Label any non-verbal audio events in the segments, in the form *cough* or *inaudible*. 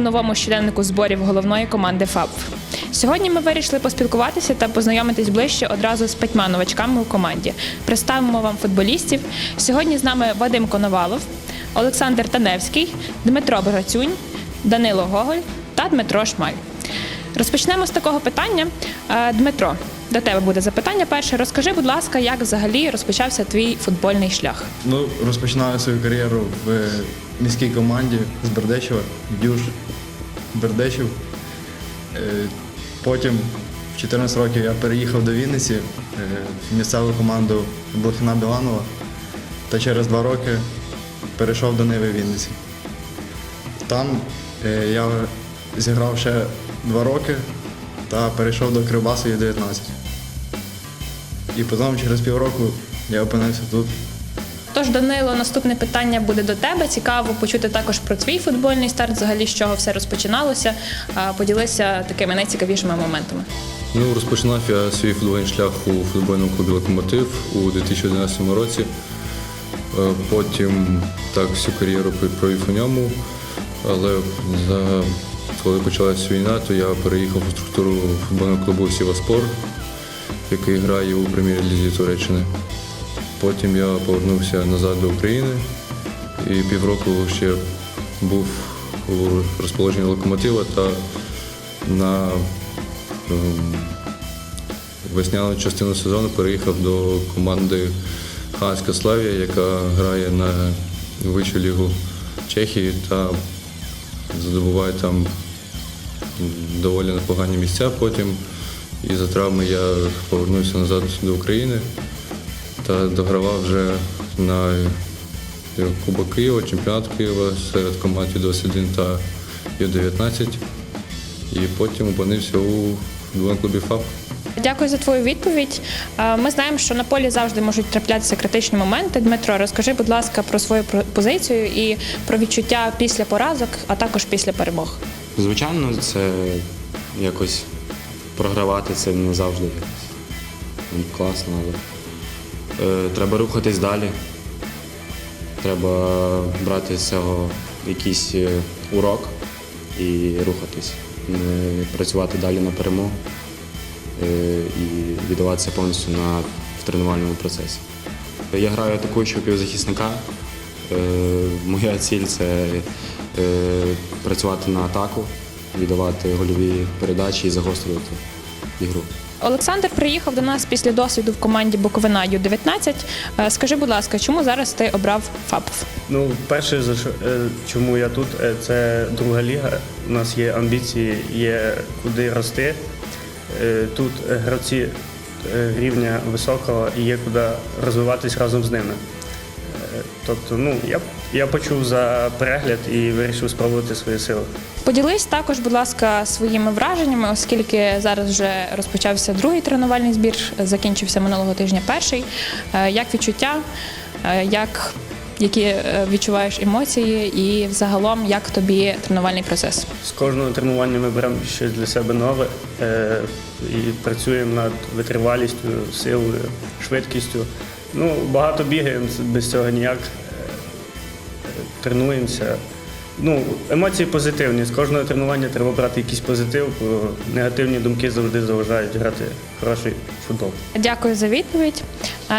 новому щоденнику зборів головної команди ФАП. Сьогодні ми вирішили поспілкуватися та познайомитись ближче одразу з п'ятьма новачками у команді. Представимо вам футболістів. Сьогодні з нами Вадим Коновалов, Олександр Таневський, Дмитро Богацюнь, Данило Гоголь та Дмитро Шмаль. Розпочнемо з такого питання. Е, Дмитро, до тебе буде запитання перше. Розкажи, будь ласка, як взагалі розпочався твій футбольний шлях? Ну, розпочинаю свою кар'єру в міській команді з Бердечева, Дюж Бердечів. Е, Потім в 14 років я переїхав до Вінниці е, в місцеву команду Блохіна Біланова та через два роки перейшов до Ниви Вінниці. Там е, я зіграв ще два роки та перейшов до Кривбасу Ю-19. І потім через півроку я опинився тут. Тож, Данило, наступне питання буде до тебе. Цікаво почути також про твій футбольний старт, взагалі з чого все розпочиналося. Поділися такими найцікавішими моментами. Ну, розпочинав я свій футбольний шлях у футбольному клубі Локомотив у 2011 році. Е, Потім так всю кар'єру провів у ньому. Але за, коли почалась війна, то я переїхав у структуру футбольного клубу Сіваспор, який грає у прем'єр-лізі Туреччини. Потім я повернувся назад до України і півроку ще був у розположенні локомотива та на ем, весняну частину сезону переїхав до команди Ханська Славія, яка грає на вищу лігу Чехії та здобуває там доволі непогані місця потім. І за травми я повернувся назад до України та догравав вже на Кубок Києва, чемпіонат Києва серед команд Ю-21 та Ю-19. І потім опинився у футбольному клубі ФАП. Дякую за твою відповідь. Ми знаємо, що на полі завжди можуть траплятися критичні моменти. Дмитро, розкажи, будь ласка, про свою позицію і про відчуття після поразок, а також після перемог. Звичайно, це якось програвати це не завжди якось класно, але е, треба рухатись далі. Треба брати з цього якийсь е, урок і рухатись, працювати далі на перемогу е, і віддаватися повністю на, в тренувальному процесі. Я граю атакуючого півзахисника. Е, Моя ціль це е, працювати на атаку, віддавати гольові передачі і загострювати ігру. Олександр приїхав до нас після досвіду в команді Буковина Ю-19. Е, Скажи, будь ласка, чому зараз ти обрав ФАПов? Ну, перше, за що, е, чому я тут, е, це друга ліга. У нас є амбіції, є куди рости. Тут гравці рівня високого і є куди розвиватись разом з ними. Тобто, ну, я, я почув за перегляд і вирішив спробувати свої сили. Поділись також, будь ласка, своїми враженнями, оскільки зараз вже розпочався другий тренувальний збір, закінчився минулого тижня перший. Е, Як відчуття, Е, як, які е, відчуваєш емоції, і взагалом як тобі тренувальний процес? З кожного тренування ми беремо щось для себе нове і працюємо над витривалістю, силою, швидкістю. Ну, багато бігаємо, без цього ніяк. Тренуємося. Ну, емоції позитивні. З кожного тренування треба брати якийсь позитив, бо негативні думки завжди заважають грати хороший футбол. Дякую за відповідь.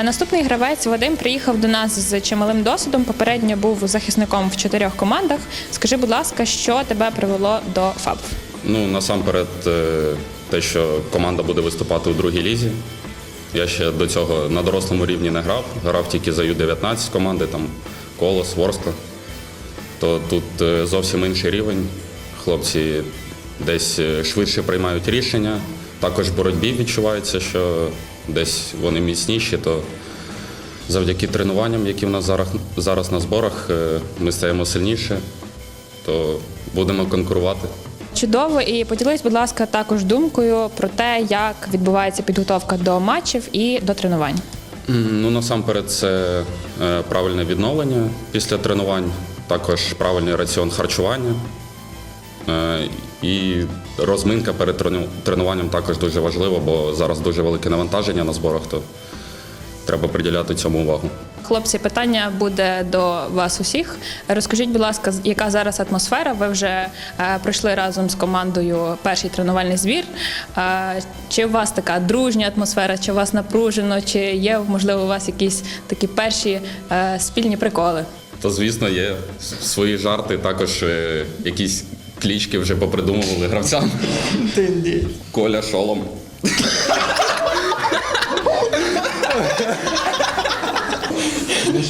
Наступний гравець Вадим приїхав до нас з чималим досвідом. Попередньо був захисником в чотирьох командах. Скажи, будь ласка, що тебе привело до ФАБ? Ну, насамперед, е, те, що команда буде виступати у другій лізі. Я ще до цього на дорослому рівні не грав, грав тільки за Ю-19 команди, там Колос, Ворскла. То тут е, зовсім інший рівень. Хлопці десь е, швидше приймають рішення. Також в боротьбі відчувається, що десь вони міцніші, то завдяки тренуванням, які в нас зараз, зараз на зборах, е, ми стаємо сильніше, то будемо конкурувати. Чудово, і поділись, будь ласка, також думкою про те, як відбувається підготовка до матчів і до тренувань. Ну, насамперед, це е, правильне відновлення після тренувань, також правильний раціон харчування. Е, І розминка перед тренуванням також дуже важлива, бо зараз дуже велике навантаження на зборах, то треба приділяти цьому увагу. Хлопці, питання буде до вас усіх. Розкажіть, будь ласка, з- яка зараз атмосфера? Ви вже е, пройшли разом з командою перший тренувальний збір. Е, чи у вас така дружня атмосфера, чи у вас напружено, чи є можливо у вас якісь такі перші е, спільні приколи? То, звісно, є свої жарти, також е, якісь клічки вже попридумували гравцям. Коля шолом. *laughs*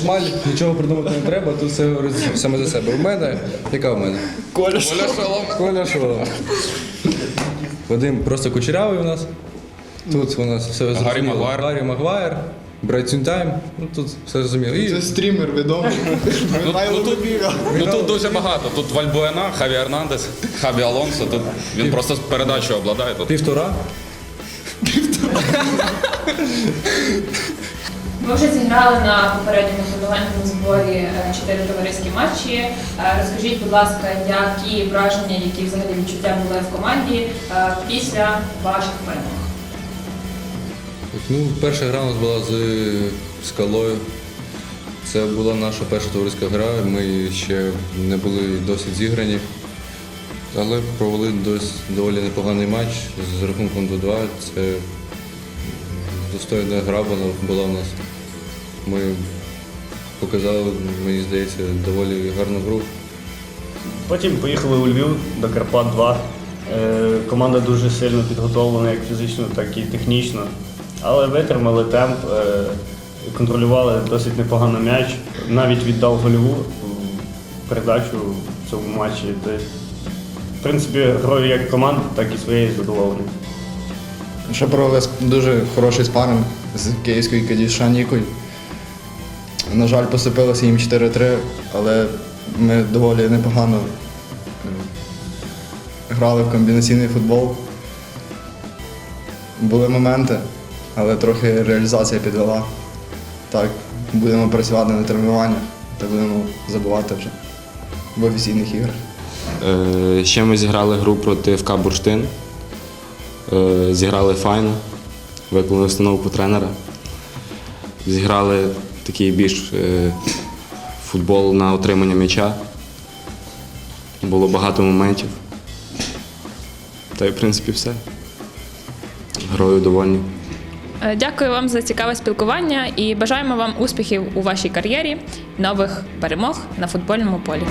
Шмаль, нічого придумати не треба, тут все говорить саме за себе. У мене, яка в мене? Коля шолом. Коля що? Вадим просто кучерявий у нас. Тут у нас все зрозуміло. Магуайр. Гаррі Магуайр, Брайтсюн Тайм. Ну тут все зрозуміло. І Це стрімер відомий. Ну, ну, тут, ну тут дуже багато. Тут Вальбуена, Хаві Ернандес, Хаві Алонсо. Тут він просто передачу обладає. Тут півтора. Ви вже зіграли на попередньому тренувальному зборі е, чотири товариські матчі. Е, Розкажіть, будь ласка, які враження, які взагалі відчуття були в команді е, після ваших перемог? Ну, перша гра у нас була з скалою. Це була наша перша товариська гра. Ми ще не були досить зіграні, але провели дос, доволі непоганий матч з рахунком до 2. Це достойна гра була в нас. Ми показали, мені здається, доволі гарну гру. Потім поїхали у Львів до Карпат 2. Е, Команда дуже сильно підготовлена як фізично, так і технічно. Але витримали темп, е, контролювали досить непогано м'яч. Навіть віддав гольову передачу в цьому матчі. В принципі, грою як команди, так і своєю задоволений. Ще провели дуже хороший спаринг з київською Кадіша Нікою. На жаль, поступилося їм 4-3, але ми доволі непогано грали в комбінаційний футбол. Були моменти, але трохи реалізація підвела. Так, будемо працювати на тренуваннях та будемо забувати вже в офіційних іграх. Е, Ще ми зіграли гру проти ФК Бурштин. Е, Зіграли файно, виконали установку тренера. Зіграли такий більш е, футбол на отримання м'яча. Було багато моментів. Та й в принципі все. Грою довольні. Е, Дякую вам за цікаве спілкування і бажаємо вам успіхів у вашій кар'єрі, нових перемог на футбольному полі.